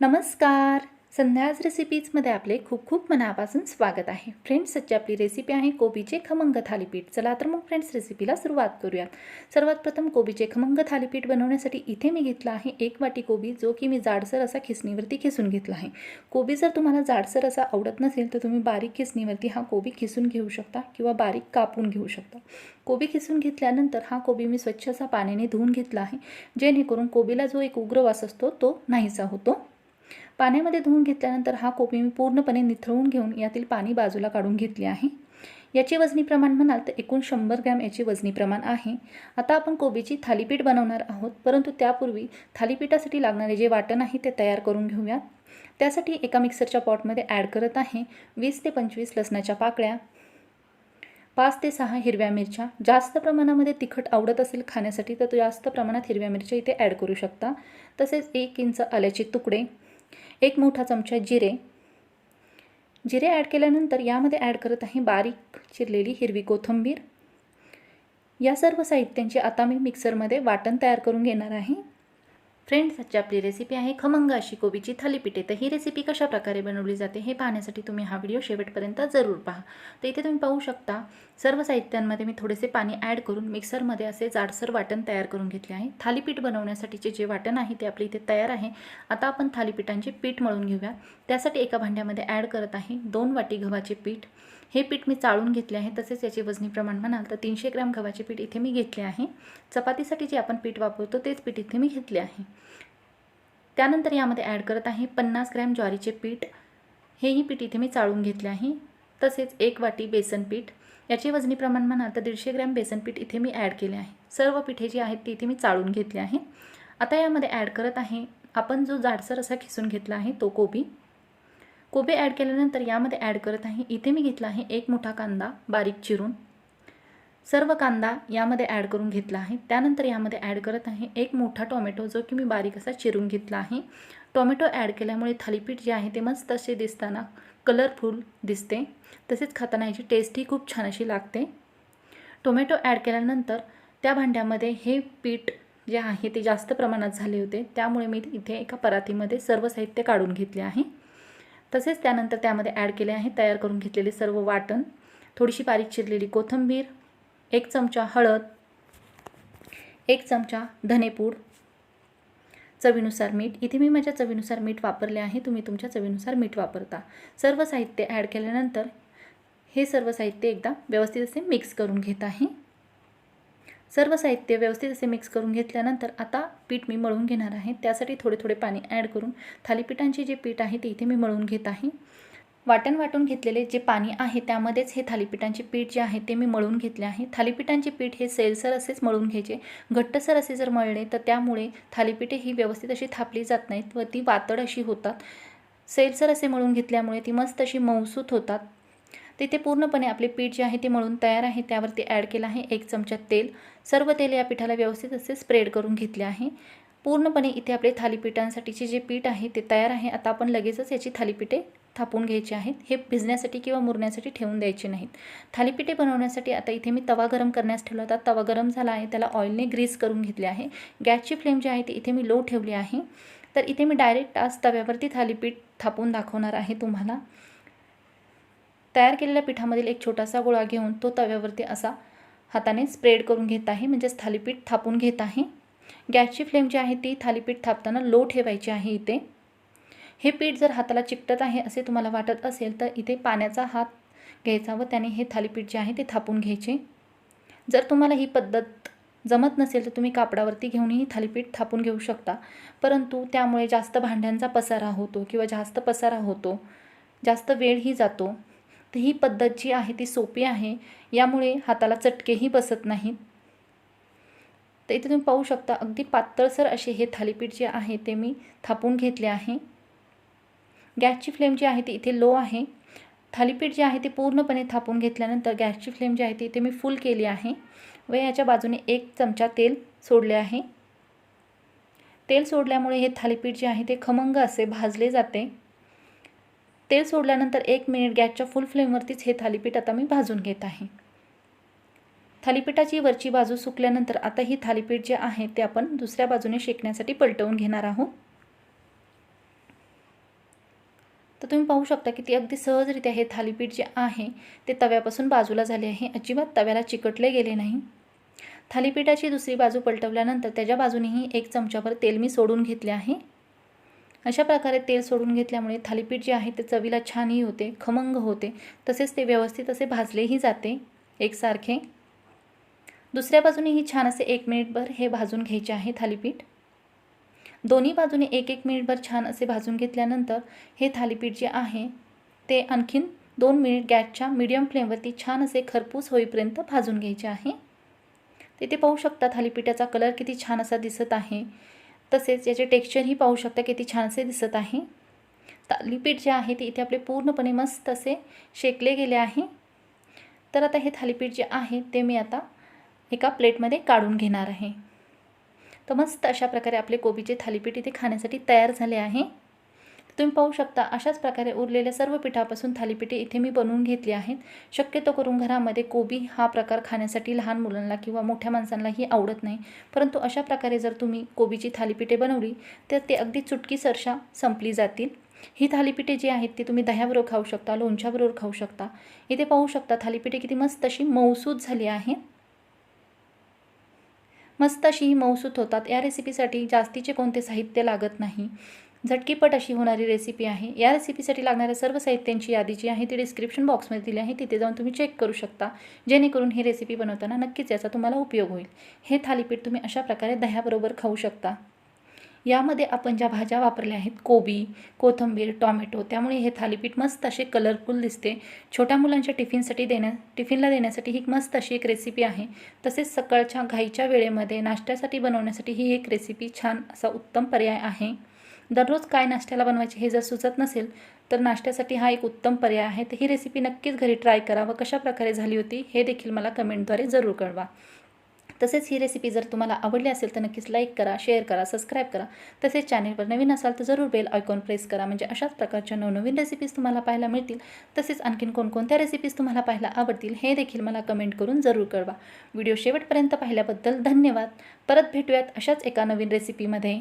नमस्कार. संध्याज रेसिपीजमध्ये आपले खूप खूप मनापासून स्वागत आहे. फ्रेंड्स सच्ची आपली रेसिपी आहे कोबीचे खमंग थालीपीठ. चला तर मग फ्रेंड्स रेसिपीला सुरुवात करूयात. सर्वात प्रथम कोबीचे खमंग थालीपीठ बनवण्यासाठी इथे मी घेतला आहे एक वाटी कोबी जो की मी जाडसर असा खिसणीवरती खिसून घेतला आहे. कोबी जर तुम्हाला जाडसर असा आवडत नसेल तर तुम्ही बारीक खिसणीवरती हा कोबी खिसून घेऊ शकता किंवा बारीक कापून घेऊ शकता. कोबी खिसून घेतल्यानंतर हा कोबी मी स्वच्छ असा पाण्याने धुवून घेतला आहे जेणेकरून कोबीला जो एक उग्र वास असतो तो नाहीसा होतो. पाण्यामध्ये धुवून घेतल्यानंतर हा कोबी मी पूर्णपणे निथळून घेऊन यातील पाणी बाजूला काढून घेतले आहे. याचे वजनी प्रमाण म्हणाल तर एकूण शंभर ग्रॅम याचे वजनी प्रमाण आहे. आता आपण कोबीची थालीपीठ बनवणार आहोत परंतु त्यापूर्वी थालीपीठासाठी लागणारे जे वाटण आहे ते तयार करून घेऊयात त्यासाठी एका मिक्सरच्या पॉटमध्ये ॲड करत आहे वीस ते पंचवीस लसणाच्या पाकळ्या पाच ते सहा हिरव्या मिरच्या. जास्त प्रमाणामध्ये तिखट आवडत असेल खाण्यासाठी तर जास्त प्रमाणात हिरव्या मिरच्या इथे ॲड करू शकता. तसेच एक इंच आल्याचे तुकडे एक मोठा चमचा जिरे. जिरे ॲड केल्यानंतर यामध्ये ॲड करत आहे बारीक चिरलेली हिरवी कोथिंबीर. या सर्व साहित्यांचे आता मी मिक्सरमध्ये वाटण तयार करून घेणार आहे. फ्रेंड्स आजची आपली रेसिपी आहे खमंग अशी कोबीची थालीपीठे. तर ही रेसिपी कशा प्रकारे बनवली जाते हे पाहण्यासाठी तुम्ही हा व्हिडिओ शेवटपर्यंत जरूर पहा. तर इथे तुम्ही पाहू शकता सर्व साहित्यांमध्ये मी थोडेसे पाणी ॲड करून मिक्सरमध्ये असे जाडसर वाटण तयार करून घेतले आहे. थालीपीठ बनवण्यासाठीचे जे वाटण आहे ते आपले इथे तयार आहे. आता आपण थालीपीठांचे पीठ मळून घेऊया. त्यासाठी एका भांड्यामध्ये ॲड करत आहे दोन वाटी गव्हाचे पीठ हे पीठ मी चाळून घेतले आहे तसेच याचे वजनी प्रमाण म्हणाल तर तीनशे ग्रॅम गव्हाचे पीठ इथे मी घेतले आहे. चपातीसाठी जे आपण पीठ वापरतो तेच पीठ इथे मी घेतले आहे. त्यानंतर यामध्ये ॲड करत आहे पन्नास ग्रॅम ज्वारीचे पीठ. हेही पीठ इथे मी चाळून घेतले आहे. तसेच एक वाटी बेसन पीठ. याचे वजनी प्रमाण म्हणाल तर दीडशे ग्रॅम बेसन पीठ इथे मी ॲड केले आहे. सर्व पिठे जी आहेत ती इथे मी चाळून घेतले आहे. आता यामध्ये ॲड करत आहे आपण जो जाडसर असा खिसून घेतला आहे तो कोबी. कोबी ॲड केल्यानंतर यामध्ये ॲड करत आहे. इथे मी घेतला आहे एक मोठा कांदा बारीक चिरून. सर्व कांदा यामध्ये ॲड करून घेतला आहे. त्यानंतर यामध्ये ॲड करत आहे एक मोठा टोमॅटो जो की मी बारीक असा चिरून घेतला आहे. टोमॅटो ॲड केल्यामुळे थालीपीठ जे आहे ते मस्त असे दिसताना कलरफुल दिसते. तसेच खाताना याची टेस्टही खूप छान अशी लागते. टोमॅटो ॲड केल्यानंतर त्या भांड्यामध्ये हे पीठ जे आहे ते जास्त प्रमाणात झाले होते. त्यामुळे मी इथे एका परातीमध्ये सर्व साहित्य काढून घेतले आहे. तसेच त्यानंतर त्यामध्ये ॲड केले आहे तयार करून घेतलेले सर्व वाटण. थोडीशी बारीक चिरलेली कोथिंबीर एक चमचा हळद एक चमचा धनेपूड चवीनुसार मीठ. इथे मी माझ्या चवीनुसार मीठ वापरले आहे तुम्ही तुमच्या चवीनुसार मीठ वापरता. सर्व साहित्य ॲड केल्यानंतर हे सर्व साहित्य एकदा व्यवस्थित असे मिक्स करून घेत आहे. सर्व साहित्य व्यवस्थित असे मिक्स करून घेतल्यानंतर आता पीठ मी मळून घेणार आहे. त्यासाठी थोडे थोडे पाणी ॲड करून थालीपीठांचे जे पीठ आहे ते इथे मी मळून घेत आहे. वाटण वाटून घेतलेले जे पाणी आहे त्यामध्येच हे थालीपीठांचे पीठ जे आहे ते मी मळून घेतले आहे. थालीपीठांचे पीठ हे सेलसर असेच मळून घ्यायचे. घट्टसर असे जर मळले तर त्यामुळे थालीपीठे ही व्यवस्थित अशी थापली जात नाहीत व ती वातड अशी होतात. सेलसर असे मळून घेतल्यामुळे ती मस्त अशी मऊसूत होतात. तिथे पूर्णपणे आपले पीठ जे आहे ते मळून तयार आहे. त्यावरती ॲड केलं आहे एक चमचा तेल. सर्व तेल या पिठाला व्यवस्थित असे स्प्रेड करून घेतले आहे. पूर्णपणे इथे आपले थालीपीठांसाठीचे जे पीठ आहे ते तयार आहे. आता आपण लगेचच याची थालीपीठे थापून घ्यायचे आहेत. हे भिजण्यासाठी किंवा मुरण्यासाठी ठेवून द्यायचे नाहीत. थालीपीठे बनवण्यासाठी आता इथे मी तवा गरम करण्यास ठेवला होता. तवा गरम झाला आहे. त्याला ऑइलने ग्रीस करून घेतले आहे. गॅसची फ्लेम जी आहे ती इथे मी लो ठेवली आहे. तर इथे मी डायरेक्ट आज तव्यावरती थालीपीठ थापून दाखवणार आहे तुम्हाला. तयार केलेल्या पिठामधील एक छोटासा गोळा घेऊन तो तव्यावरती असा हाताने स्प्रेड करून घेत आहे म्हणजेच थालीपीठ थापून घेत आहे. गॅसची फ्लेम जी आहे ती थालीपीठ थापताना लो ठेवायची आहे इथे. हे पीठ जर हाताला चिकटत आहे असे तुम्हाला वाटत असेल तर इथे पाण्याचा हात घ्यायचा व त्याने हे थालीपीठ जे आहे ते थापून घ्यायचे. जर तुम्हाला ही पद्धत जमत नसेल तर तुम्ही कापडावरती घेऊनही थालीपीठ थापून घेऊ शकता. परंतु त्यामुळे जास्त भांड्यांचा पसारा होतो किंवा जास्त पसारा होतो जास्त वेळही जातो. तर ही पद्धत जी आहे ती सोपी आहे. यामुळे हाताला चटकेही बसत नाहीत तर इथे तुम्ही पाहू शकता अगदी पातळसर असे हे थालीपीठ जे आहे ते मी थापून घेतले आहे. गॅसची फ्लेम जी आहे ती इथे लो आहे. थालीपीठ जे आहे ते पूर्णपणे थापून घेतल्यानंतर गॅसची फ्लेम जी आहे ती इथे मी फुल केली आहे व याच्या बाजूने एक चमचा तेल सोडले आहे. तेल सोडल्यामुळे हे थालीपीठ जे आहे ते खमंग असे भाजले जाते. तेल सोडल्यानंतर एक मिनिट गॅसच्या फुल फ्लेमवरतीच हे थालीपीठ आता मी भाजून घेत आहे. थालीपीठाची वरची बाजू सुकल्यानंतर आता ही थालीपीठ जे आहे ते आपण दुसऱ्या बाजूने शेकण्यासाठी पलटवून घेणार आहोत. तर तुम्ही पाहू शकता की ती अगदी सहजरित्या हे थालीपीठ जे आहे ते तव्यापासून बाजूला झाले आहे. अजिबात तव्याला चिकटले गेले नाही. थालीपीठाची दुसरी बाजू पलटवल्यानंतर त्याच्या बाजूनेही एक चमचाभर तेल मी सोडून घेतले आहे. अशा प्रकारे तेल सोडून घेतल्यामुळे थालीपीठ जे आहे ते चवीला छानही होते खमंग होते. तसेच ते व्यवस्थित असे भाजलेही जाते एकसारखे. दुसऱ्या बाजूनेही छान असे एक मिनिटभर हे भाजून घ्यायचे आहे थालीपीठ. दोन्ही बाजूने एक एक मिनिटभर छान असे भाजून घेतल्यानंतर हे थालीपीठ जे आहे ते आणखीन दोन मिनिट गॅसच्या मीडियम फ्लेमवरती छान असे खरपूस होईपर्यंत भाजून घ्यायचे आहे. तिथे पाहू शकता थालीपीठाचा कलर किती छान असा दिसत आहे. तसेच याचे टेक्स्चरही पाहू शकता किती छानसे दिसत आहे. थालीपीठ जे आहे ते इथे आपले पूर्णपणे मस्त असे शेकले गेले आहे. तर आता हे थालीपीठ जे आहे ते मी आता एका प्लेटमध्ये काढून घेणार आहे. तर मस्त अशा प्रकारे आपले कोबीचे थालीपीठ इथे खाण्यासाठी तयार झाले आहे. तुम्ही पाहू शकता अशाच प्रकारे उरलेल्या सर्व पिठापासून थालीपीठे इथे मी बनवून घेतली आहेत. शक्यतो करून घरामध्ये कोबी हा प्रकार खाण्यासाठी लहान मुलांना किंवा मोठ्या माणसांनाही आवडत नाही. परंतु अशा प्रकारे जर तुम्ही कोबीची थालीपीठे बनवली तर ते अगदी चुटकी सरशा संपली जातील. ही थालीपीठे जी आहेत ती तुम्ही दह्याबरोबर खाऊ शकता लोणच्याबरोबर खाऊ शकता. इथे पाहू शकता थालीपीठे किती मस्त अशी मऊसूत झाली आहेत मस्त अशी ही मौसूत होतात. या रेसिपीसाठी जास्तीचे कोणते साहित्य लागत नाही. झटकीपट अशी होणारी रेसिपी आहे. या रेसिपीसाठी लागणाऱ्या सर्व साहित्यांची यादी जी आहे ती डिस्क्रिप्शन बॉक्समध्ये दिली आहे. तिथे जाऊन तुम्ही चेक करू शकता. जेणेकरून ही रेसिपी बनवताना नक्कीच याचा तुम्हाला उपयोग होईल. हे थालीपीठ तुम्ही अशा प्रकारे दह्याबरोबर खाऊ शकता. यामध्ये आपण ज्या भाज्या वापरल्या आहेत कोबी कोथिंबीर टॉमॅटो त्यामुळे हे थालीपीठ मस्त असे कलरफुल दिसते. छोट्या मुलांच्या टिफिनसाठी देण्या टिफिनला देण्यासाठी ही मस्त अशी एक रेसिपी आहे. तसेच सकाळच्या घाईच्या वेळेमध्ये नाश्त्यासाठी बनवण्यासाठी ही एक रेसिपी छान असा उत्तम पर्याय आहे. दररोज काय नाश्त्याला बनवायचे हे जर सुचत नसेल तर नाश्त्यासाठी हा एक उत्तम पर्याय आहे. तर ही रेसिपी नक्कीच घरी ट्राय करा व कशाप्रकारे झाली होती हे देखील मला कमेंटद्वारे जरूर कळवा. तसेच ही रेसिपी जर तुम्हाला आवडली असेल तर नक्कीच लाईक करा शेअर करा सबस्क्राईब करा. तसेच चॅनेलवर नवीन असाल तर जरूर बेल आयकॉन प्रेस करा. म्हणजे अशाच प्रकारच्या नवनवीन रेसिपीज तुम्हाला पाहायला मिळतील. तसेच आणखीन कोणकोणत्या रेसिपीज तुम्हाला पाहायला आवडतील हे देखील मला कमेंट करून जरूर कळवा. व्हिडिओ शेवटपर्यंत पाहिल्याबद्दल धन्यवाद. परत भेटूयात अशाच एका नवीन रेसिपीमध्ये